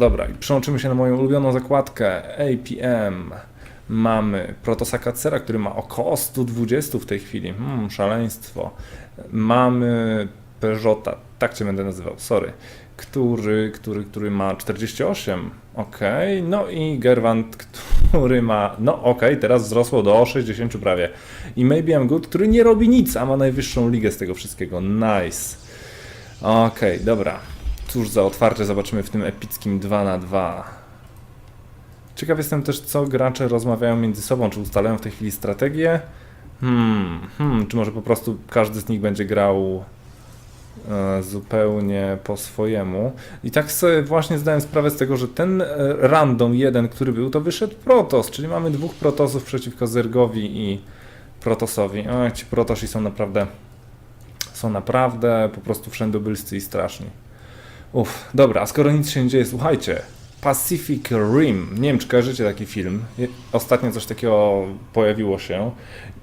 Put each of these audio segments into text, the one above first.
Dobra, i przełączymy się na moją ulubioną zakładkę APM. Mamy Protosa Kacera, który ma około 120 w tej chwili. Hmm, szaleństwo. Mamy Peugeota, tak cię będę nazywał, sorry. Który, który, który ma 48. Ok, no i Gerwant, który ma, no ok, teraz wzrosło do 60 prawie. I Maybe I'm Good, który nie robi nic, a ma najwyższą ligę z tego wszystkiego. Nice. Okej, dobra. Cóż za otwarcie zobaczymy w tym epickim 2 na 2 Ciekaw jestem też, co gracze rozmawiają między sobą, czy ustalają w tej chwili strategię. Hmm, hmm, czy może po prostu każdy z nich będzie grał e, zupełnie po swojemu. I tak sobie właśnie zdałem sprawę z tego, że ten e, random jeden, który był, to wyszedł Protos, czyli mamy dwóch Protosów przeciwko Zergowi i Protosowi. O, ci Protosi są naprawdę są naprawdę po prostu wszędobylscy i straszni. Uff, dobra, a skoro nic się nie dzieje, słuchajcie. Pacific Rim. Nie wiem, czy kojarzycie taki film. Ostatnio coś takiego pojawiło się.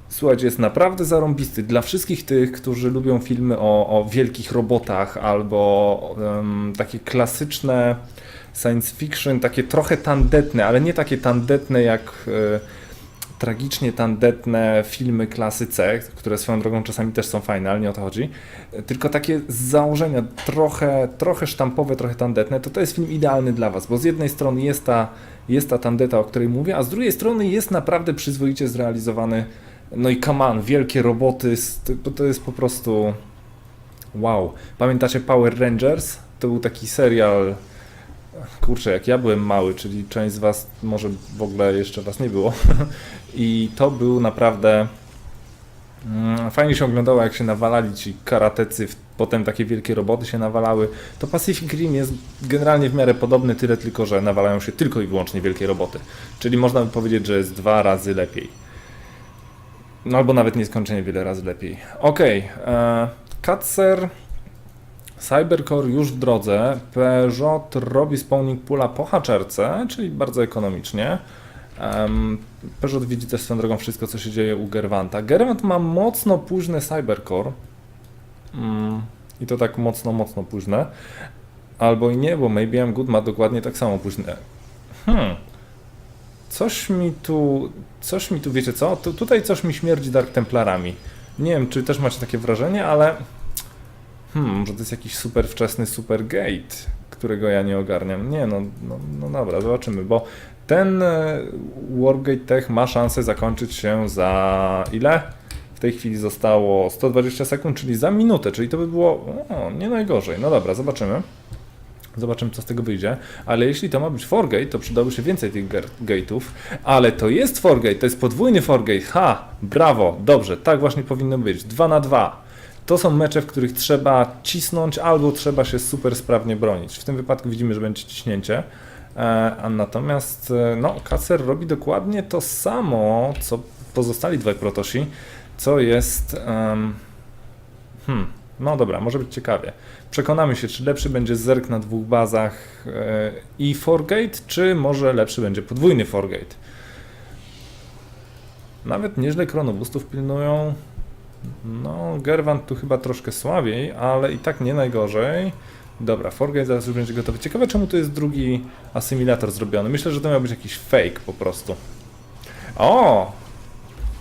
Słuchajcie, jest naprawdę zarąbisty. Dla wszystkich tych, którzy lubią filmy o, o wielkich robotach albo em, takie klasyczne science fiction, takie trochę tandetne, ale nie takie tandetne jak e, tragicznie tandetne filmy klasy C, które swoją drogą czasami też są fajne, ale nie o to chodzi. Tylko takie z założenia trochę, trochę sztampowe, trochę tandetne, to to jest film idealny dla Was, bo z jednej strony jest ta, jest ta tandeta, o której mówię, a z drugiej strony jest naprawdę przyzwoicie zrealizowany. No i on, wielkie roboty, to jest po prostu wow. Pamiętacie Power Rangers? To był taki serial kurczę, jak ja byłem mały, czyli część z Was może w ogóle jeszcze Was nie było. I to był naprawdę. mm, Fajnie się oglądało, jak się nawalali ci karatecy, potem takie wielkie roboty się nawalały. To Pacific Rim jest generalnie w miarę podobny, tyle tylko, że nawalają się tylko i wyłącznie wielkie roboty. Czyli można by powiedzieć, że jest dwa razy lepiej. No albo nawet nieskończenie wiele razy lepiej. Okej, okay, Katzer. Cybercore już w drodze. Peugeot robi spawning pula po haczerce, czyli bardzo ekonomicznie. Um, Peugeot widzi też swoją drogą wszystko, co się dzieje u Gerwanta. Gerwant ma mocno późne Cybercore. Mm, I to tak mocno, mocno późne. Albo i nie, bo Maybe I'm Good ma dokładnie tak samo późne. Hmm. Coś mi tu, coś mi tu, wiecie co? Tu, tutaj coś mi śmierdzi Dark Templarami. Nie wiem, czy też macie takie wrażenie, ale Hmm, może to jest jakiś super wczesny super gate, którego ja nie ogarniam. Nie, no, no, no dobra, zobaczymy, bo ten e, Wargate Tech ma szansę zakończyć się za ile? W tej chwili zostało 120 sekund, czyli za minutę, czyli to by było o, nie najgorzej. No dobra, zobaczymy. Zobaczymy, co z tego wyjdzie. Ale jeśli to ma być Forgate, to przydałoby się więcej tych gate'ów. Ale to jest Forgate, to jest podwójny Forgate. Ha! Brawo! Dobrze, tak właśnie powinno być. 2 na 2. To są mecze, w których trzeba cisnąć albo trzeba się super sprawnie bronić. W tym wypadku widzimy, że będzie ciśnięcie. E, A natomiast e, no, Kacer robi dokładnie to samo, co pozostali dwaj protosi, co jest. em, hmm, no dobra, może być ciekawie. Przekonamy się, czy lepszy będzie zerk na dwóch bazach e, i Forgate, czy może lepszy będzie podwójny Forgate. Nawet nieźle kronobustów pilnują. No, Gerwant tu chyba troszkę słabiej, ale i tak nie najgorzej. Dobra, Forgate zaraz już będzie gotowy. Ciekawe, czemu tu jest drugi asymilator zrobiony. Myślę, że to miał być jakiś fake po prostu. O!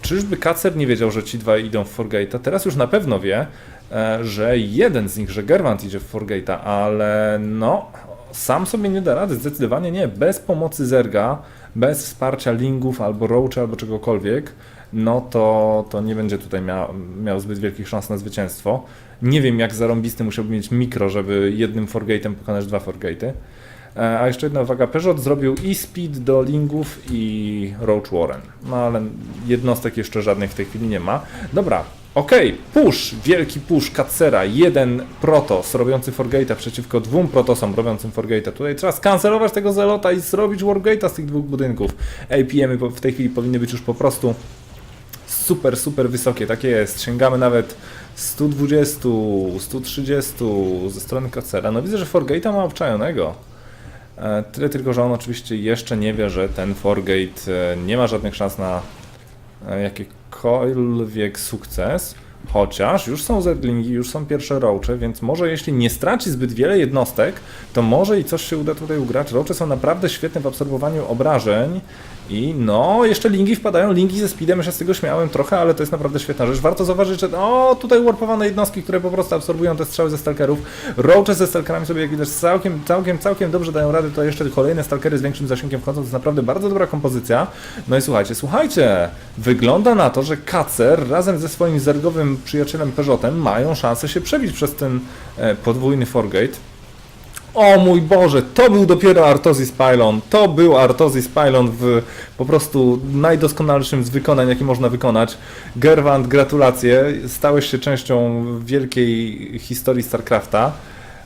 Czyżby Kacer nie wiedział, że ci dwaj idą w Forgate'a? Teraz już na pewno wie, e, że jeden z nich, że Gerwant idzie w Forgate'a, ale no, sam sobie nie da rady, zdecydowanie nie. Bez pomocy Zerga, bez wsparcia Lingów albo Roacha albo czegokolwiek, no to, to nie będzie tutaj miał, miał zbyt wielkich szans na zwycięstwo. Nie wiem, jak zarąbisty musiałby mieć mikro, żeby jednym Forgate'em pokonać dwa Forgate'y. E, A jeszcze jedna uwaga, Peugeot zrobił i Speed do Lingów i Roach Warren. No ale jednostek jeszcze żadnych w tej chwili nie ma. Dobra, okej, push, wielki push Katsera, jeden Protos robiący Forgate'a przeciwko dwóm Protosom robiącym Forgate'a. Tutaj trzeba skancelować tego Zelota i zrobić Wargate'a z tych dwóch budynków. APM-y w tej chwili powinny być już po prostu super, super wysokie, takie jest. Sięgamy nawet 120, 130 ze strony Katsera. No widzę, że Forgate'a ma obczajonego. E, Tyle tylko, że on oczywiście jeszcze nie wie, że ten Forgate e, nie ma żadnych szans na e, jakikolwiek sukces. Chociaż już są zerglingi, już są pierwsze roache, więc może jeśli nie straci zbyt wiele jednostek, to może i coś się uda tutaj ugrać. Roache są naprawdę świetne w absorbowaniu obrażeń i no, jeszcze lingi wpadają, lingi ze speedem, ja się z tego śmiałem trochę, ale to jest naprawdę świetna rzecz. Warto zauważyć, że o, tutaj warpowane jednostki, które po prostu absorbują te strzały ze stalkerów. Roache ze stalkerami sobie, jak widać, całkiem, całkiem, całkiem dobrze dają radę. To jeszcze kolejne stalkery z większym zasięgiem wchodzą, to jest naprawdę bardzo dobra kompozycja. No i słuchajcie, słuchajcie, wygląda na to, że Kacer razem ze swoim zergowym przyjacielem Peugeotem mają szansę się przebić przez ten e, podwójny Forgate. O mój Boże, to był dopiero Artozis Pylon. To był Artozis Pylon w po prostu najdoskonalszym z wykonań, jakie można wykonać. Gerwant, gratulacje. Stałeś się częścią wielkiej historii StarCrafta.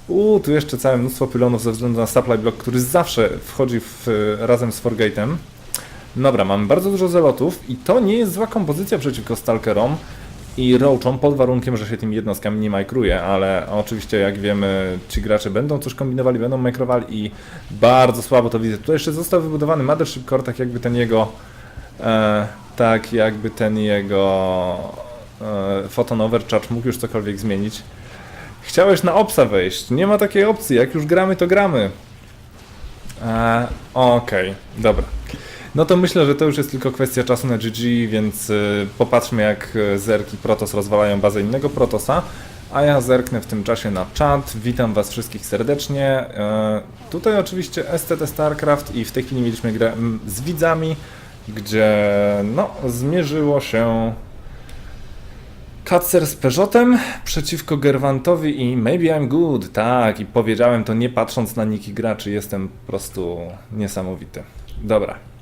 U, tu jeszcze całe mnóstwo pylonów ze względu na supply block, który zawsze wchodzi w, razem z Forgate'em. Dobra, mamy bardzo dużo zelotów i to nie jest zła kompozycja przeciwko Stalkerom i Roachom pod warunkiem, że się tymi jednostkami nie majkruje, ale oczywiście jak wiemy ci gracze będą coś kombinowali, będą majkrowali i bardzo słabo to widzę. Tutaj jeszcze został wybudowany Mothership Core, tak jakby ten jego e, tak jakby ten jego e, Photon Overcharge mógł już cokolwiek zmienić. Chciałeś na OPSa wejść, nie ma takiej opcji, jak już gramy to gramy. E, Okej, dobra. No to myślę, że to już jest tylko kwestia czasu na GG, więc y, popatrzmy jak y, Zerk i Protos rozwalają bazę innego Protosa. A ja zerknę w tym czasie na czat. Witam Was wszystkich serdecznie. Y, tutaj oczywiście STT StarCraft i w tej chwili mieliśmy grę mm, z widzami, gdzie no, zmierzyło się Katzer z Peugeotem przeciwko Gerwantowi i Maybe I'm Good. Tak, i powiedziałem to nie patrząc na niki graczy, jestem po prostu niesamowity. Dobra,